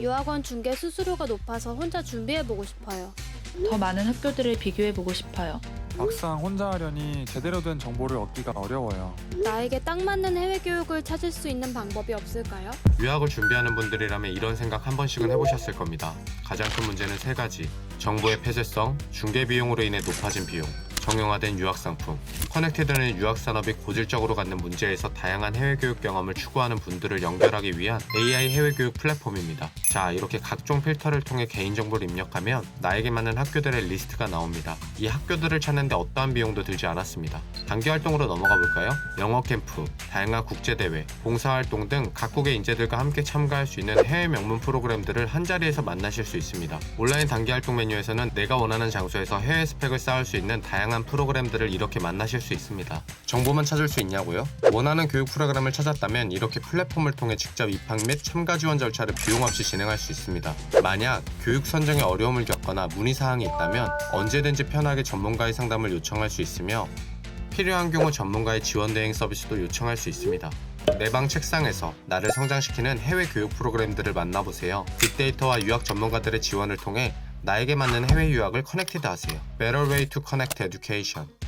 유학원 중개 수수료가 높아서 혼자 준비해보고 싶어요. 더 많은 학교들을 비교해보고 싶어요. 막상 혼자 하려니 제대로 된 정보를 얻기가 어려워요. 나에게 딱 맞는 해외 교육을 찾을 수 있는 방법이 없을까요? 유학을 준비하는 분들이라면 이런 생각 한 번씩은 해보셨을 겁니다. 가장 큰 문제는 세 가지. 정보의 폐쇄성, 중개 비용으로 인해 높아진 비용, 정형화된 유학 상품. 커넥티드는 유학 산업이 고질적으로 갖는 문제에서 다양한 해외 교육 경험을 추구하는 분들을 연결하기 위한 AI 해외 교육 플랫폼입니다. 자, 이렇게 각종 필터를 통해 개인 정보를 입력하면 나에게 맞는 학교들의 리스트가 나옵니다. 이 학교들을 찾는데 어떠한 비용도 들지 않았습니다. 단기 활동으로 넘어가 볼까요? 영어 캠프, 다양한 국제 대회, 봉사 활동 등 각국의 인재들과 함께 참가할 수 있는 해외 명문 프로그램들을 한 자리에서 만나실 수 있습니다. 온라인 단기 활동 메뉴에서는 내가 원하는 장소에서 해외 스펙을 쌓을 수 있는 다양한 프로그램들을 이렇게 만나실 수 있습니다. 정보만 찾을 수 있냐고요? 원하는 교육 프로그램을 찾았다면 이렇게 플랫폼을 통해 직접 입학 및 참가 지원 절차를 비용 없이 진행할 수 있습니다. 만약 교육 선정에 어려움을 겪거나 문의 사항이 있다면 언제든지 편하게 전문가의 상담을 요청할 수 있으며 필요한 경우 전문가의 지원 대행 서비스도 요청할 수 있습니다. 내 방 책상에서 나를 성장시키는 해외 교육 프로그램들을 만나보세요. 빅데이터와 유학 전문가들의 지원을 통해 나에게 맞는 해외 유학을 커넥티드 하세요. Better Way to Connect Education